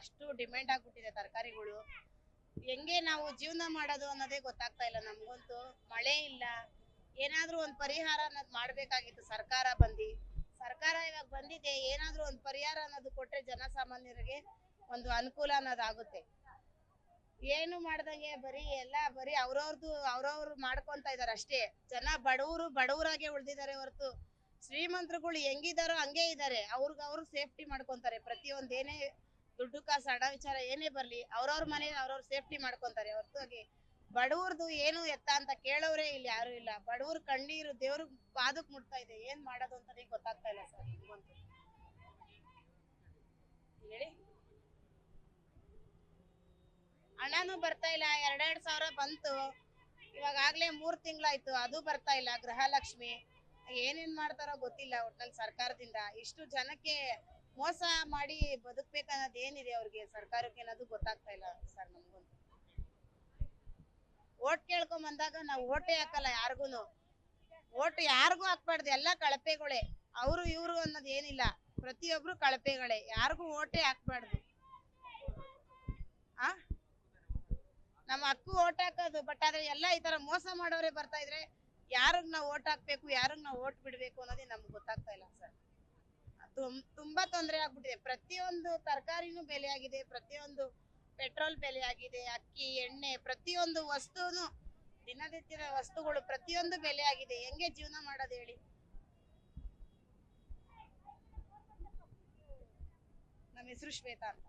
ಅಷ್ಟು ಡಿಮ್ಯಾಂಡ್ ಆಗ್ಬಿಟ್ಟಿದೆ ತರಕಾರಿಗಳು. ಹೆಂಗೆ ನಾವು ಜೀವನ ಮಾಡೋದು ಅನ್ನೋದೇ ಗೊತ್ತಾಗ್ತಾ ಇಲ್ಲ ನಮ್ಗಂತೂ. ಮಳೆ ಇಲ್ಲ. ಏನಾದ್ರೂ ಒಂದ್ ಪರಿಹಾರ ಅನ್ನೋದು ಮಾಡ್ಬೇಕಾಗಿತ್ತು ಸರ್ಕಾರ ಬಂದಿ. ಸರ್ಕಾರ ಇವಾಗ ಬಂದಿದೆ, ಏನಾದ್ರೂ ಒಂದ್ ಪರಿಹಾರ ಅನ್ನೋದು ಕೊಟ್ರೆ ಜನಸಾಮಾನ್ಯರಿಗೆ ಒಂದು ಅನುಕೂಲ ಅನ್ನೋದಾಗುತ್ತೆ. ಏನು ಮಾಡ್ದಂಗೆ ಬರೀ ಎಲ್ಲ ಬರೀ ಅವ್ರವ್ರದ್ದು ಅವ್ರವ್ರು ಮಾಡ್ಕೊಂತ ಇದಾರೆ ಅಷ್ಟೇ. ಜನ ಬಡವರು ಬಡವರಾಗೆ ಉಳ್ದಿದ್ದಾರೆ ಹೊರತು. ಶ್ರೀಮಂತರುಗಳು ಹೆಂಗಿದಾರೋ ಹಂಗೆ ಇದ್ದಾರೆ. ಅವ್ರಿಗೆ ಅವ್ರು ಸೇಫ್ಟಿ ಮಾಡ್ಕೊಂತಾರೆ. ಪ್ರತಿಯೊಂದ್ ಏನೇ ದುಡ್ಡು ಕಾಸು ಹಣ ವಿಚಾರ ಏನೇ ಬರ್ಲಿ, ಅವ್ರವ್ರ ಮನೆ ಅವ್ರವ್ರ ಸೇಫ್ಟಿ ಮಾಡ್ಕೊಂತಾರೆ. ಹೊರತಾಗಿ ಬಡವ್ರದು ಏನು ಎತ್ತ ಅಂತ ಕೇಳೋರೇ ಇಲ್ಲಿ ಯಾರು ಇಲ್ಲ. ಬಡವ್ರ ಕಣ್ಣೀರು ದೇವ್ರ ಪಾದಕ್ ಮುಟ್ತಾ ಇದೆ. ಏನ್ ಮಾಡೋದು ಅಂತಾನೆ ಗೊತ್ತಾಗ್ತಾ ಇಲ್ಲ ಸರ್. ಹೇಳಿ. ಹಣನೂ ಬರ್ತಾ ಇಲ್ಲ. ಎರಡೆರಡ್ ಸಾವಿರ ಬಂತು. ಇವಾಗ ಆಗ್ಲೇ ಮೂರ್ ತಿಂಗಳಾಯ್ತು. ಅದು ಬರ್ತಾ ಇಲ್ಲ. ಗೃಹಲಕ್ಷ್ಮಿ. ಏನೇನ್ ಮಾಡ್ತಾರೋ ಗೊತ್ತಿಲ್ಲ. ಒಟ್ನಲ್ಲಿ ಸರ್ಕಾರದಿಂದ. ಇಷ್ಟು ಜನಕ್ಕೆ ಮೋಸ ಮಾಡಿ ಬದುಕ್ಬೇಕನ್ನೋದು ಏನಿದೆ ಅವ್ರಿಗೆ? ಸರ್ಕಾರಕ್ಕೆ ಅನ್ನೋದು ಗೊತ್ತಾಗ್ತಾ ಇಲ್ಲ ಸರ್ ನಮ್ಗೂ ಓಟ್ ಕೇಳ್ಕೊಂಡ್ ಬಂದಾಗ ನಾವು ಓಟೇ ಹಾಕಲ್ಲ ಯಾರಿಗೂ ಓಟ್ ಯಾರಿಗೂ ಹಾಕ್ಬಾರ್ದು, ಎಲ್ಲ ಕಳಪೆಗಳೇ. ಅವರು ಇವರು ಅನ್ನೋದು ಏನಿಲ್ಲ. ಪ್ರತಿಯೊಬ್ರು ಕಳಪೆಗಳೇ. ಯಾರಿಗೂ ಓಟೇ ಹಾಕ್ಬಾರ್ದು. ಆ? ನಮ್ಮ ಹಕ್ಕು ಓಟ್ ಹಾಕೋದು, ಬಟ್ ಆದ್ರೆ ಎಲ್ಲ ಈ ತರ ಮೋಸ ಮಾಡೋರೇ ಬರ್ತಾ ಇದ್ರೆ, ಯಾರಿಗ್ ನಾವು ಓಟ್ ಹಾಕ್ಬೇಕು, ಯಾರಿಗ್ ನಾವು ಓಟ್ ಬಿಡ್ಬೇಕು ಅನ್ನೋದೇ ನಮ್ಗೆ ಗೊತ್ತಾಗ್ತಾ ಇಲ್ಲ ಸರ್. ತುಂಬಾ ತೊಂದರೆ ಆಗ್ಬಿಟ್ಟಿದೆ. ಪ್ರತಿಯೊಂದು ತರಕಾರಿನೂ ಬೆಲೆ ಆಗಿದೆ ಪ್ರತಿಯೊಂದು ಪೆಟ್ರೋಲ್ ಬೆಲೆ ಆಗಿದೆ ಅಕ್ಕಿ, ಎಣ್ಣೆ, ಪ್ರತಿಯೊಂದು ವಸ್ತುನು, ದಿನನಿತ್ಯದ ವಸ್ತುಗಳು ಪ್ರತಿಯೊಂದು ಬೆಲೆ ಆಗಿದೆ ಹೆಂಗೆ ಜೀವನ ಮಾಡೋದು ಹೇಳಿ? ನಮ್ಮ ಹೆಸರು ಶ್ವೇತಾ ಅಂತ.